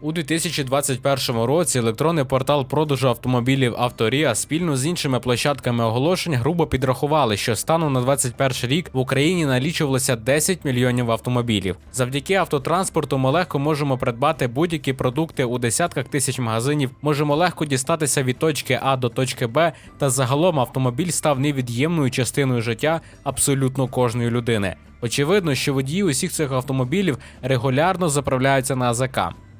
У 2021 році електронний портал продажу автомобілів Авторія спільно з іншими площадками оголошень грубо підрахували, що станом на 2021 рік в Україні налічувалося 10 мільйонів автомобілів. Завдяки автотранспорту ми легко можемо придбати будь-які продукти у десятках тисяч магазинів, можемо легко дістатися від точки А до точки Б, та загалом автомобіль став невід'ємною частиною життя абсолютно кожної людини. Очевидно, що водії усіх цих автомобілів регулярно заправляються на АЗК.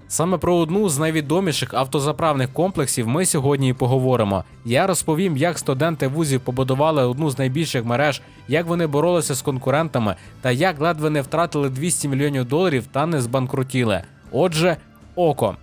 Саме про одну з найвідоміших автозаправних комплексів ми сьогодні і поговоримо. Я розповім, як студенти вузів побудували одну з найбільших мереж, як вони боролися з конкурентами та як ледве не втратили 200 мільйонів доларів та не збанкрутіли. Отже, око.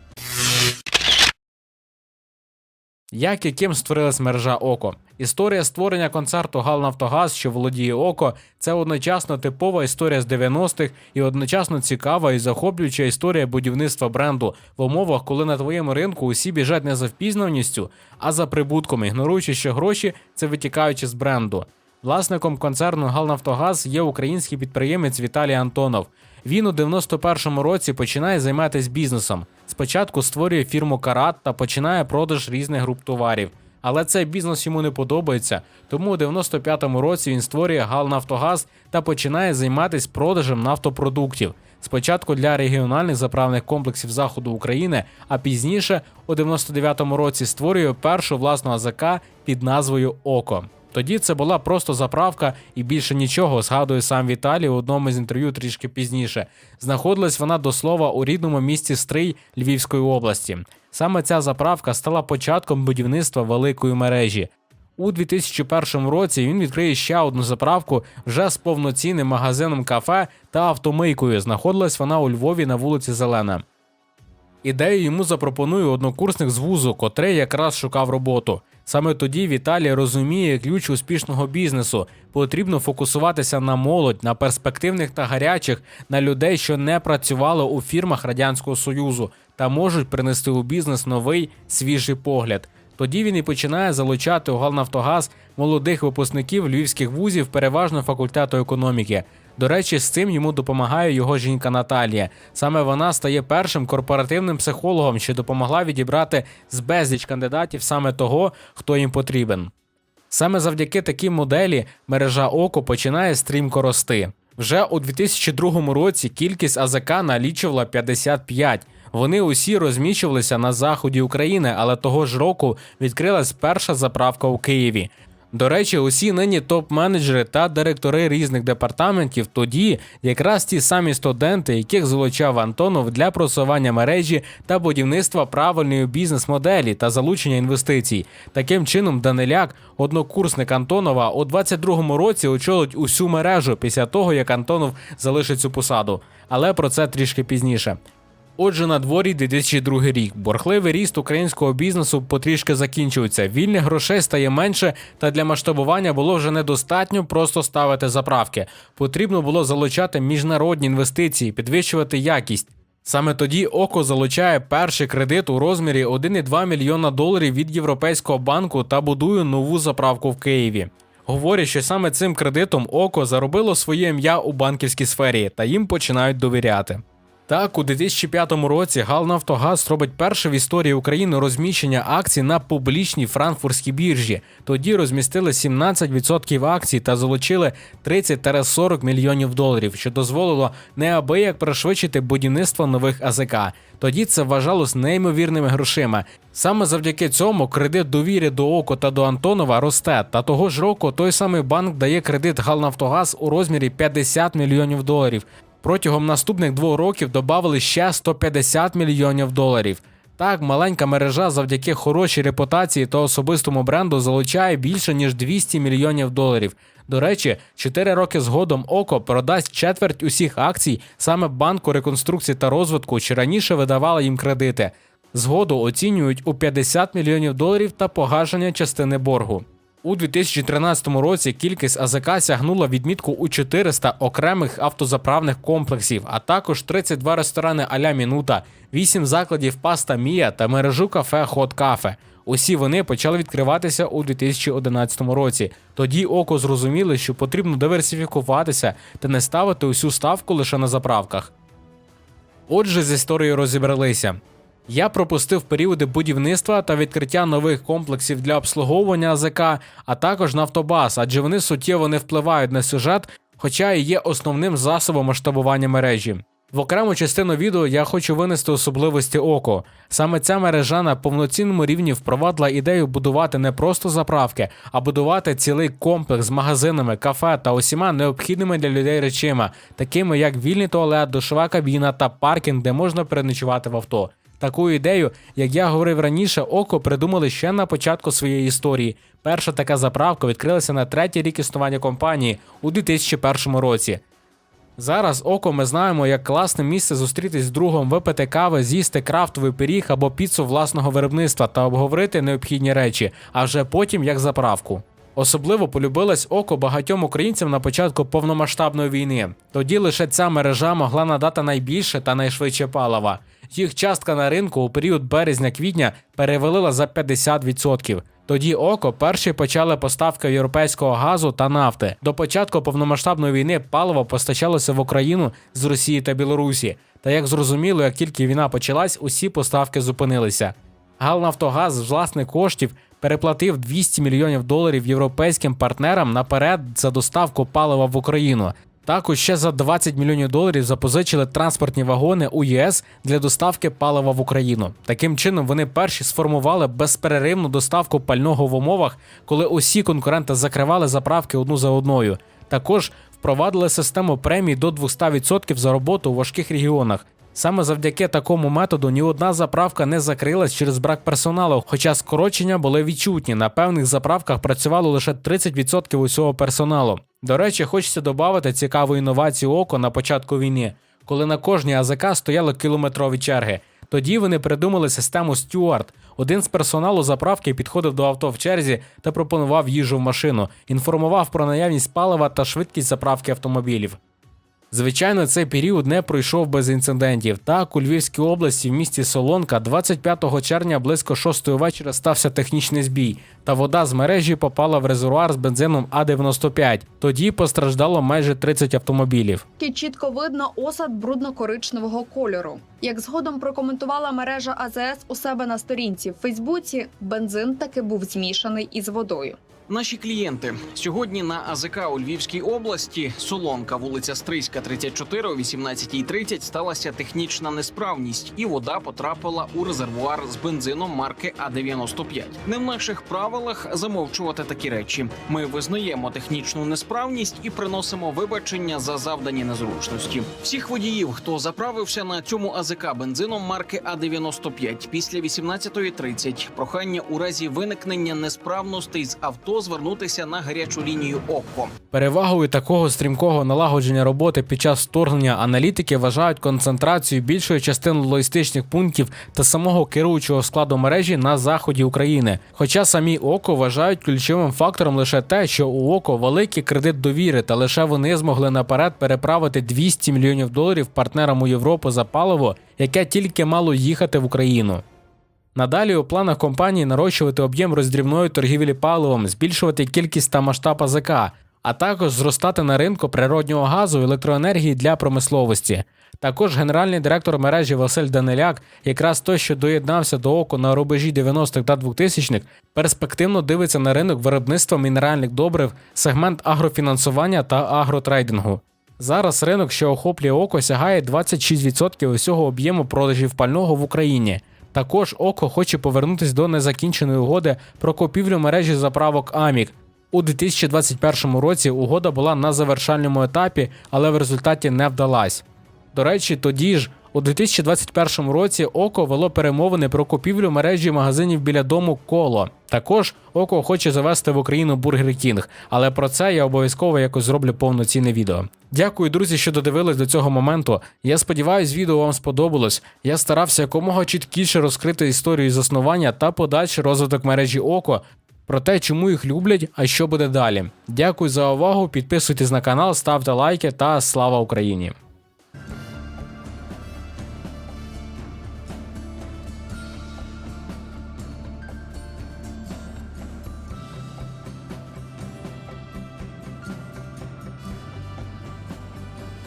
Як яким створилась мережа Око? Історія створення концерту Гал Нафтогаз, що володіє Око, це одночасно типова історія з 90-х і одночасно цікава і захоплююча історія будівництва бренду в умовах, коли на твоєму ринку усі біжать не за впізнаністю, а за прибутком, ігноруючи, що гроші це витікаючи з бренду. Власником концерну Галнафтогаз є український підприємець Віталій Антонов. Він у 91-му році починає займатися бізнесом. Спочатку створює фірму Карат та починає продаж різних груп товарів. Але цей бізнес йому не подобається, тому у 95-му році він створює Галнафтогаз та починає займатися продажем нафтопродуктів. Спочатку для регіональних заправних комплексів заходу України, а пізніше, у 99-му році, створює першу власну АЗК під назвою Око. Тоді це була просто заправка і більше нічого, згадує сам Віталій у одному з інтерв'ю трішки пізніше. Знаходилась вона до слова у рідному місті Стрий Львівської області. Саме ця заправка стала початком будівництва великої мережі. У 2001 році він відкриє ще одну заправку вже з повноцінним магазином кафе та автомийкою. Знаходилась вона у Львові на вулиці Зелена. Ідею йому запропонує однокурсник з вузу, котрий якраз шукав роботу. Саме тоді Віталій розуміє ключ успішного бізнесу. Потрібно фокусуватися на молодь, на перспективних та гарячих, на людей, що не працювали у фірмах Радянського Союзу та можуть принести у бізнес новий свіжий погляд. Тоді він і починає залучати у Галнафтогаз молодих випускників львівських вузів, переважно факультету економіки. До речі, з цим йому допомагає його жінка Наталія. Саме вона стає першим корпоративним психологом, що допомогла відібрати з безліч кандидатів саме того, хто їм потрібен. Саме завдяки такій моделі мережа ОКО починає стрімко рости. Вже у 2002 році кількість АЗК налічувала 55. Вони усі розміщувалися на заході України, але того ж року відкрилась перша заправка у Києві. До речі, усі нині топ-менеджери та директори різних департаментів тоді якраз ті самі студенти, яких залучав Антонов для просування мережі та будівництва правильної бізнес-моделі та залучення інвестицій. Таким чином, Даниляк, однокурсник Антонова, у 22-му році очолить усю мережу після того, як Антонов залишить цю посаду. Але про це трішки пізніше. Отже, на дворі 2002 рік. Борхливий ріст українського бізнесу потрішки закінчується. Вільних грошей стає менше, та для масштабування було вже недостатньо просто ставити заправки. Потрібно було залучати міжнародні інвестиції, підвищувати якість. Саме тоді ОКО залучає перший кредит у розмірі 1,2 мільйона доларів від Європейського банку та будує нову заправку в Києві. Говорять, що саме цим кредитом ОКО заробило своє ім'я у банківській сфері та їм починають довіряти. Так, у 2005 році Галнафтогаз робить перше в історії України розміщення акцій на публічній франкфуртській біржі. Тоді розмістили 17% акцій та залучили 30-40 мільйонів доларів, що дозволило неабияк пришвидшити будівництво нових АЗК. Тоді це вважалось неймовірними грошима. Саме завдяки цьому кредит довіри до ОКО та до Антонова росте. Та того ж року той самий банк дає кредит Галнафтогаз у розмірі 50 мільйонів доларів. Протягом наступних двох років додали ще 150 мільйонів доларів. Так, маленька мережа завдяки хорошій репутації та особистому бренду залучає більше ніж 200 мільйонів доларів. До речі, 4 роки згодом ОКО продасть четверть усіх акцій саме банку реконструкції та розвитку, що раніше видавали їм кредити. Згоду оцінюють у 50 мільйонів доларів та погашення частини боргу. У 2013 році кількість АЗК сягнула відмітку у 400 окремих автозаправних комплексів, а також 32 ресторани Аля Мінута, 8 закладів Паста Мія та мережу кафе Хот Кафе. Усі вони почали відкриватися у 2011 році. Тоді око зрозуміли, що потрібно диверсифікуватися та не ставити усю ставку лише на заправках. Отже, з історією розібралися. Я пропустив періоди будівництва та відкриття нових комплексів для обслуговування АЗК, а також Нафтобаз, адже вони суттєво не впливають на сюжет, хоча і є основним засобом масштабування мережі. В окрему частину відео я хочу винести особливості око. Саме ця мережа на повноцінному рівні впровадила ідею будувати не просто заправки, а будувати цілий комплекс з магазинами, кафе та усіма необхідними для людей речима, такими як вільний туалет, душова кабіна та паркінг, де можна переночувати в авто. Таку ідею, як я говорив раніше, око придумали ще на початку своєї історії. Перша така заправка відкрилася на третій рік існування компанії у 2001 році. Зараз око ми знаємо як класне місце зустрітись з другом, випити кави, з'їсти крафтовий пиріг або піцу власного виробництва та обговорити необхідні речі, а вже потім як заправку. Особливо полюбилось око багатьом українцям на початку повномасштабної війни. Тоді лише ця мережа могла надати найбільше та найшвидше палива. Їх частка на ринку у період березня-квітня перевалила за 50%. Тоді око перші почали поставки європейського газу та нафти. До початку повномасштабної війни паливо постачалося в Україну з Росії та Білорусі. Та як зрозуміло, як тільки війна почалась, усі поставки зупинилися. Галнафтогаз з власних коштів переплатив 200 мільйонів доларів європейським партнерам наперед за доставку палива в Україну. Також ще за 20 мільйонів доларів запозичили транспортні вагони у ЄС для доставки палива в Україну. Таким чином вони перші сформували безперервну доставку пального в умовах, коли усі конкуренти закривали заправки одну за одною. Також впровадили систему премій до 200% за роботу у важких регіонах. Саме завдяки такому методу ні одна заправка не закрилась через брак персоналу, хоча скорочення були відчутні. На певних заправках працювало лише 30% усього персоналу. До речі, хочеться додати цікаву інновацію око на початку війни, коли на кожній АЗК стояли кілометрові черги. Тоді вони придумали систему Стюарт. Один з персоналу заправки підходив до авто в черзі та пропонував їжу в машину, інформував про наявність палива та швидкість заправки автомобілів. Звичайно, цей період не пройшов без інцидентів. Так, у Львівській області в місті Солонка 25 червня близько 6 вечора стався технічний збій, та вода з мережі попала в резервуар з бензином А95. Тоді постраждало майже 30 автомобілів. Чітко видно осад брудно-коричневого кольору. Як згодом прокоментувала мережа АЗС у себе на сторінці в Фейсбуці, бензин таки був змішаний із водою. Наші клієнти сьогодні на АЗК у Львівській області, Солонка, вулиця Стрийська, 34, о 18.30 сталася технічна несправність, і вода потрапила у резервуар з бензином марки А95. Не в наших правилах замовчувати такі речі. Ми визнаємо технічну несправність і приносимо вибачення за завдані незручності. Всіх водіїв, хто заправився на цьому АЗК бензином марки А95 після 18.30, прохання у разі виникнення несправностей з авто звернутися на гарячу лінію ОККО. Перевагою такого стрімкого налагодження роботи під час вторгнення аналітики вважають концентрацію більшої частини логістичних пунктів та самого керуючого складу мережі на заході України. Хоча самі ОКО вважають ключовим фактором лише те, що у ОКО великий кредит довіри, та лише вони змогли наперед переправити 200 мільйонів доларів партнерам у Європу за паливо, яке тільки мало їхати в Україну. Надалі у планах компанії нарощувати об'єм роздрібної торгівлі паливом, збільшувати кількість та масштаб АЗК, а також зростати на ринку природнього газу і електроенергії для промисловості. Також генеральний директор мережі Василь Даниляк, якраз той, що доєднався до оку на рубежі 90-х та 2000-х, перспективно дивиться на ринок виробництва мінеральних добрив, сегмент агрофінансування та агротрейдингу. Зараз ринок, що охоплює око, сягає 26% усього об'єму продажів пального в Україні. Також Око хоче повернутися до незакінченої угоди про купівлю мережі заправок Амік. У 2021 році угода була на завершальному етапі, але в результаті не вдалась. До речі, тоді ж, у 2021 році Око вело перемовини про купівлю мережі магазинів біля дому Коло. Також Око хоче завести в Україну Бургер Кінг, але про це я обов'язково якось зроблю повноцінне відео. Дякую, друзі, що додивились до цього моменту. Я сподіваюся, відео вам сподобалось. Я старався якомога чіткіше розкрити історію заснування та подальший розвиток мережі Око. Про те, чому їх люблять, а що буде далі. Дякую за увагу. Підписуйтесь на канал, ставте лайки та слава Україні!